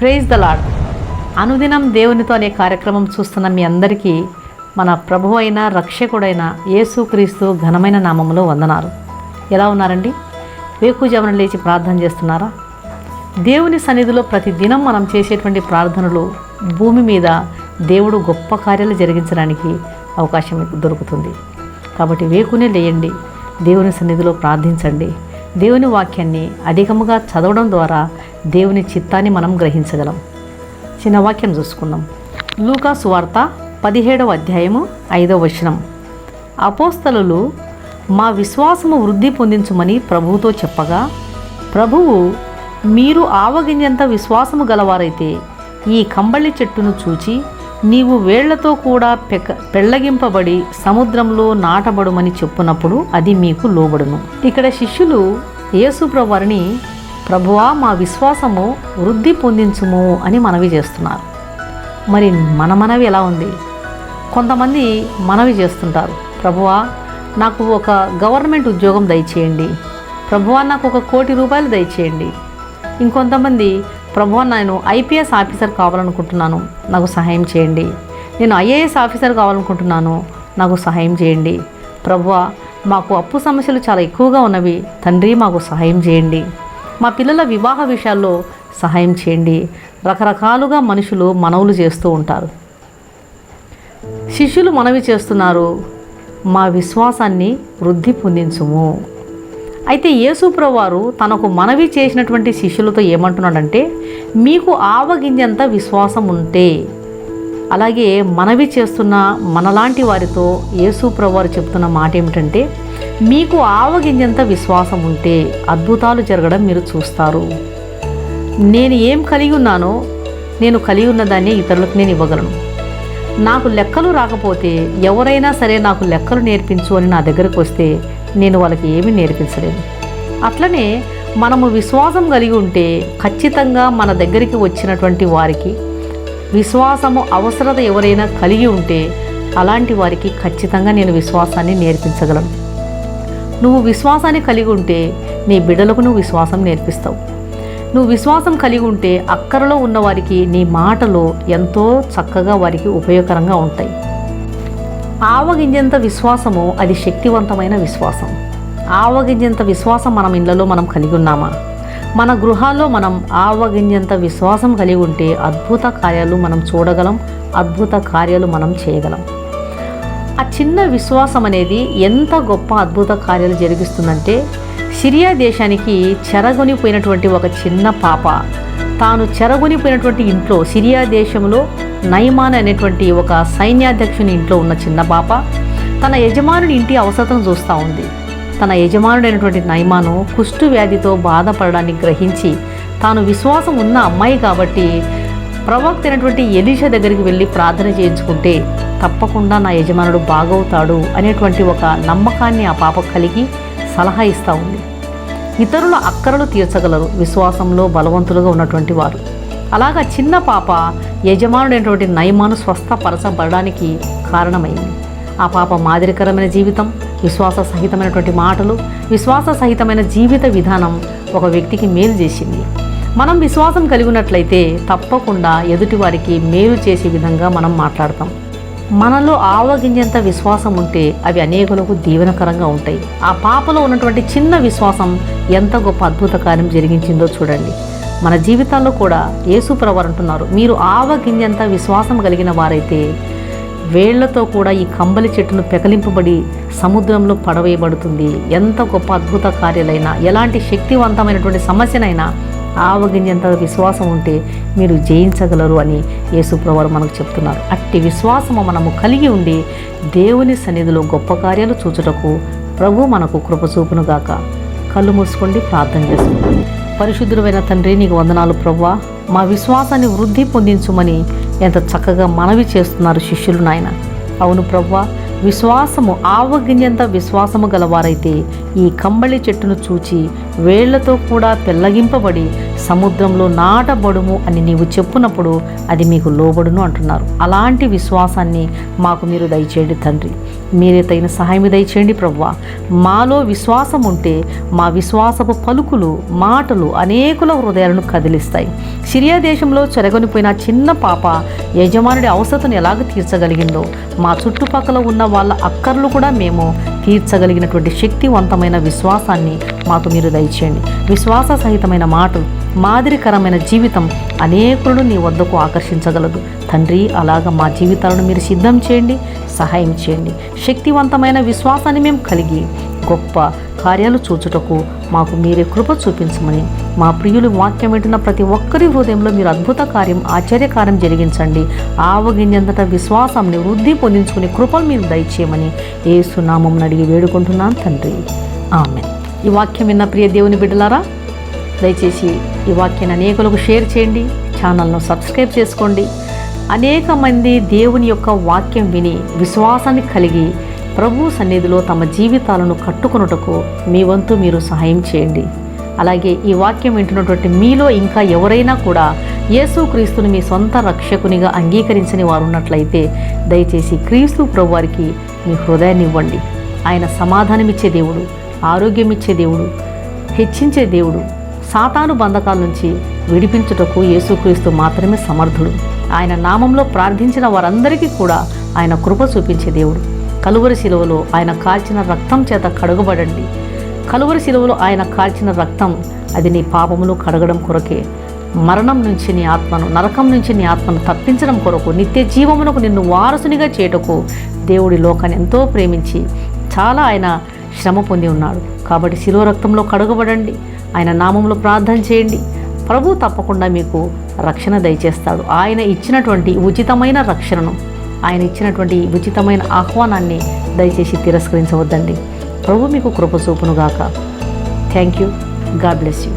Praise the lord అనుదినం దేవునితో అనే కార్యక్రమం చూస్తున్న మీ అందరికీ మన ప్రభు అయిన రక్షకుడైన యేసుక్రీస్తు ఘనమైన నామములో వందనాలు. ఎలా ఉన్నారండి? వేకుజామున లేచి ప్రార్థన చేస్తున్నారా? దేవుని సన్నిధిలో ప్రతి దినం మనం చేసేటువంటి ప్రార్థనలు భూమి మీద దేవుడు గొప్ప కార్యాలు జరిగించడానికి అవకాశం మీకు దొరుకుతుంది. కాబట్టి వేకునే లేయండి. దేవుని సన్నిధిలో ప్రార్థించండి. దేవుని వాక్యాన్ని అధికముగా చదవడం ద్వారా దేవుని చిత్తాన్ని మనం గ్రహించగలం. చిన్న వాక్యం చూసుకుందాం. లూకా సువార్త పదిహేడవ అధ్యాయము ఐదవ వచనం. అపోస్తలు మా విశ్వాసము వృద్ధి పొందించమని ప్రభువుతో చెప్పగా ప్రభువు మీరు ఆవగింజంత విశ్వాసము గలవారైతే ఈ కంబళి చెట్టును చూచి నీవు వేళ్ళతో కూడా పెక పెళ్ళగింపబడి సముద్రంలో నాటబడుమని చెప్పునప్పుడు అది మీకు లోబడును. ఇక్కడ శిష్యులు యేసుప్రవారిని ప్రభువా మా విశ్వాసము వృద్ధి పొందించుము అని మనవి చేస్తున్నారు. మరి మన మనవి ఎలా ఉంది? కొంతమంది మనవి చేస్తుంటారు. ప్రభువా నాకు ఒక గవర్నమెంట్ ఉద్యోగం దయచేయండి. ప్రభువా నాకు ఒక కోటి రూపాయలు దయచేయండి. ఇంకొంతమంది ప్రభు నేను ఐపీఎస్ ఆఫీసర్ కావాలనుకుంటున్నాను. నాకు సహాయం చేయండి. నేను ఐఏఎస్ ఆఫీసర్ కావాలనుకుంటున్నాను. నాకు సహాయం చేయండి. ప్రభు మాకు అప్పు సమస్యలు చాలా ఎక్కువగా ఉన్నవి. తండ్రి మాకు సహాయం చేయండి. మా పిల్లల వివాహ విషయాల్లో సహాయం చేయండి. రకరకాలుగా మనుషులు మనవులు చేస్తూ ఉంటారు. శిష్యులు మనవి చేస్తున్నారు. మా విశ్వాసాన్ని వృద్ధి పొందించుము. అయితే యేసుప్రవారు తనకు మనవి చేసినటువంటి శిష్యులతో ఏమంటున్నాడంటే మీకు ఆవగింజంత విశ్వాసం ఉంటే అలాగే మనవి చేస్తున్న మనలాంటి వారితో యేసుప్రవారు చెప్తున్న మాట ఏమిటంటే మీకు ఆవగింజంత విశ్వాసం ఉంటే అద్భుతాలు జరగడం మీరు చూస్తారు. నేను ఏం కలిగి ఉన్నానో నేను కలిగి ఉన్నదాన్ని ఇతరులకు నేను ఇవ్వగలను. నాకు లెక్కలు రాకపోతే ఎవరైనా సరే నాకు లెక్కలు నేర్పించు అని నా దగ్గరకు వస్తే నేను వాళ్ళకి ఏమీ నేర్పించలేను అట్లనే మనము విశ్వాసం కలిగి ఉంటే ఖచ్చితంగా మన దగ్గరికి వచ్చినటువంటి వారికి విశ్వాసము అవసరత ఎవరైనా కలిగి ఉంటే అలాంటి వారికి ఖచ్చితంగా నేను విశ్వాసాన్ని నేర్పించగలను. నువ్వు విశ్వాసాన్ని కలిగి ఉంటే నీ బిడ్డలకు నువ్వు విశ్వాసం నేర్పిస్తావు. నువ్వు విశ్వాసం కలిగి ఉంటే అక్కరలో ఉన్నవారికి నీ మాటలు ఎంతో చక్కగా వారికి ఉపయోగకరంగా ఉంటాయి. ఆవగింజంత విశ్వాసము అది శక్తివంతమైన విశ్వాసం. ఆవగింజంత విశ్వాసం మనం ఇళ్ళలో మనం కలిగి ఉన్నామా? మన గృహాల్లో మనం ఆవగింజంత విశ్వాసం కలిగి ఉంటే అద్భుత కార్యాలు మనం చూడగలం అద్భుత కార్యాలు మనం చేయగలం. ఆ చిన్న విశ్వాసం అనేది ఎంత గొప్ప అద్భుత కార్యాలు జరిగిస్తుందంటే సిరియా దేశానికి చెరగొనిపోయినటువంటి ఒక చిన్న పాప. తాను చెరగొనిపోయినటువంటి ఇంట్లో సిరియా దేశంలో నైమాన్ అనేటువంటి ఒక సైన్యాధ్యక్షుని ఇంట్లో ఉన్న చిన్న పాప తన యజమానుడి ఇంటి అవసరం చూస్తూ ఉంది. తన యజమానుడైనటువంటి నైమాను కుష్టు వ్యాధితో బాధపడడాన్ని గ్రహించి తాను విశ్వాసం ఉన్న అమ్మాయి కాబట్టి ప్రవక్త అయినటువంటి ఎలీషా దగ్గరికి వెళ్ళి ప్రార్థన చేయించుకుంటే తప్పకుండా నా యజమానుడు బాగవుతాడు అనేటువంటి ఒక నమ్మకాన్ని ఆ పాప కలిగి సలహా ఇస్తూ ఉంది. ఇతరుల అక్కరలు తీర్చగలరు. విశ్వాసంలో బలవంతులుగా ఉన్నటువంటి వారు. అలాగా చిన్న పాప యజమానుడైనటువంటి నయమాను స్వస్థపరచబడడానికి కారణమైంది. ఆ పాప మాదిరికరమైన జీవితం విశ్వాస సహితమైనటువంటి మాటలు విశ్వాస సహితమైన జీవిత విధానం ఒక వ్యక్తికి మేలు చేసింది. మనం విశ్వాసం కలిగి ఉన్నట్లయితే తప్పకుండా ఎదుటి వారికి మేలు చేసే విధంగా మనం మాట్లాడతాం. మనలో ఆవగింజంత విశ్వాసం ఉంటే అవి అనేకులకు దీవెనకరంగా ఉంటాయి. ఆ పాపలో ఉన్నటువంటి చిన్న విశ్వాసం ఎంత గొప్ప అద్భుత కార్యం జరిగించిందో చూడండి. మన జీవితాల్లో కూడా యేసుప్రవారు అంటున్నారు. మీరు ఆవగింజంత విశ్వాసం కలిగిన వారైతే వేళ్ళతో కూడా ఈ కంబలి చెట్టును పెకలింపబడి సముద్రంలో పడవేయబడుతుంది. ఎంత గొప్ప అద్భుత కార్యాలైనా ఎలాంటి శక్తివంతమైనటువంటి సమస్యనైనా ఆవగింజంత విశ్వాసం ఉంటే మీరు జయించగలరు అని యేసుప్రవారు మనకు చెప్తున్నారు. అట్టి విశ్వాసము మనము కలిగి ఉండి దేవుని సన్నిధిలో గొప్ప కార్యాలు చూచుటకు ప్రభు మనకు కృప చూపునుగాక. కళ్ళు మూసుకోండి ప్రార్థన చేసుకుంటాం పరిశుద్ధుడైన తండ్రి నీకు వందనాలు ప్రవ్వా మా విశ్వాసాన్ని వృద్ధి పొందించుమని ఎంత చక్కగా మనవి చేస్తున్నారు శిష్యులు నాయన. అవును ప్రవ్వా విశ్వాసము ఆవగింజంత విశ్వాసము గలవారైతే ఈ కంబళి చెట్టును చూచి వేళ్ళతో కూడా పెళ్ళగింపబడి సముద్రంలో నాటబడుము అని నీవు చెప్పునప్పుడు అది మీకు లోబడును అంటున్నారు. అలాంటి విశ్వాసాన్ని మాకు మీరు దయచేయండి తండ్రి. మీరే తగిన సహాయం దయచేయండి ప్రవ్వా. మాలో విశ్వాసం ఉంటే మా విశ్వాసపు పలుకులు మాటలు అనేకుల హృదయాలను కదిలిస్తాయి. సిరియా దేశంలో చెరగొనిపోయిన చిన్న పాప యజమానుడి అవసరతను ఎలాగ తీర్చగలిగిందో మా చుట్టుపక్కల ఉన్న వాళ్ళ అక్కర్లు కూడా మేము తీర్చగలిగినటువంటి శక్తివంతమైన విశ్వాసాన్ని మాకు మీరు దయచేయండి. విశ్వాస సహితమైన మాటలు మాదిరికరమైన జీవితం అనేకులను నీ వద్దకు ఆకర్షించగలదు. తండ్రి అలాగ మా జీవితాలను మీరు సిద్ధం చేయండి సహాయం చేయండి. శక్తివంతమైన విశ్వాసాన్ని మేము కలిగి గొప్ప కార్యాలు చూచుటకు మాకు మీరే కృప చూపించమని మా ప్రియులు వాక్యం వింటున్న ప్రతి ఒక్కరి హృదయంలో మీరు అద్భుత కార్యం ఆశ్చర్యకార్యం జరిగించండి. ఆవగింజంతట విశ్వాసాన్ని వృద్ధి పొందించుకునే కృపలు మీరు దయచేయమని ఏసునామం అడిగి వేడుకుంటున్నాను తండ్రి. ఆమె ఈ వాక్యం విన్న ప్రియ దేవుని బిడ్డలారా దయచేసి ఈ వాక్యాన్ని అనేకులకు షేర్ చేయండి ఛానల్ను సబ్స్క్రైబ్ చేసుకోండి. అనేక మంది దేవుని యొక్క వాక్యం విని విశ్వాసాన్ని కలిగి ప్రభు సన్నిధిలో తమ జీవితాలను కట్టుకొనుటకు మీ వంతు మీరు సహాయం చేయండి. అలాగే ఈ వాక్యం వింటున్నటువంటి మీలో ఇంకా ఎవరైనా కూడా యేసుక్రీస్తుని మీ సొంత రక్షకునిగా అంగీకరించని వారు ఉన్నట్లయితే దయచేసి క్రీస్తు ప్రభు వారికి మీ హృదయాన్ని ఇవ్వండి. ఆయన సమాధానమిచ్చే దేవుడు ఆరోగ్యం ఇచ్చే దేవుడు హెచ్చించే దేవుడు సాతాను బంధకాల నుంచి విడిపించుటకు యేసుక్రీస్తు మాత్రమే సమర్థుడు. ఆయన నామంలో ప్రార్థించిన వారందరికీ కూడా ఆయన కృప చూపించే దేవుడు. కలువరి శిలువలో ఆయన కాల్చిన రక్తం చేత కడుగబడండి. కలువరి శిలువలో ఆయన కాల్చిన రక్తం అది నీ పాపములు కడగడం కొరకే. మరణం నుంచి నీ ఆత్మను నరకం నుంచి నీ ఆత్మను తప్పించడం కొరకు నిత్య జీవమునకు నిన్ను వారసునిగా చేయుటకు దేవుడి లోకాన్ని ఎంతో ప్రేమించి చాలా ఆయన శ్రమ పొంది ఉన్నాడు. కాబట్టి శిలువ రక్తంలో కడుగబడండి. ఆయన నామంలో ప్రార్థన చేయండి. ప్రభు తప్పకుండా మీకు రక్షణ దయచేస్తాడు. ఆయన ఇచ్చినటువంటి ఉచితమైన రక్షణను ఆయన ఇచ్చినటువంటి ఉచితమైన ఆహ్వానాన్ని దయచేసి తిరస్కరించవద్దండి. ప్రభు మీకు కృప చూపునుగాక. Thank you God bless you